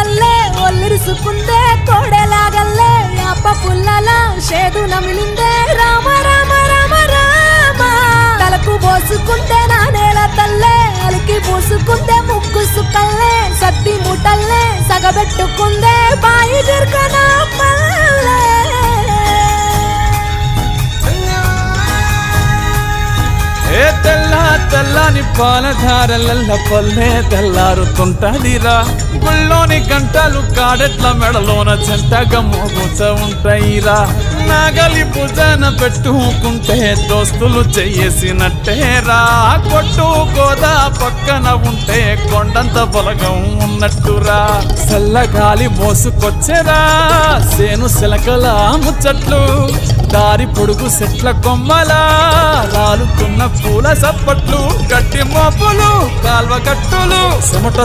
తల్లే ఒల్లిరుసుకుందే కోడెలాగల్లే అప్ప పుల్లల షేదు నమిలిందే. రామ రామ రామ రామ. తలకు పోసుకుంటే నా నేల తల్లే అలికి పూసుకుందే ముక్కు సుక్కల్లే సత్తి ముటల్లే సగబెట్టుకుందే బాయి తెల్లని పాలధారలల్ల పల్లె తెల్లారుతుంటదిరా. గుళ్ళోని గంటలు కాడెట్ల మెడలోన చెంటగా మోగుచ ఉంటాయిరా. నాగలి పూజన పెట్టుకుంటే దోస్తులు చెయ్యేసినట్టేరా కొట్టు గోదా పక్కన ఉంటే కొండంత బలగం ఉన్నట్టురా. చల్లగాలి మోసుకొచ్చేరా. సేను శిలకల ముచ్చట్లు దారి పొడుగు సెట్ల కొమ్మలా. పూల సప్పట్లు గట్టి మోపులు కాల్వ కట్టులు. చెమట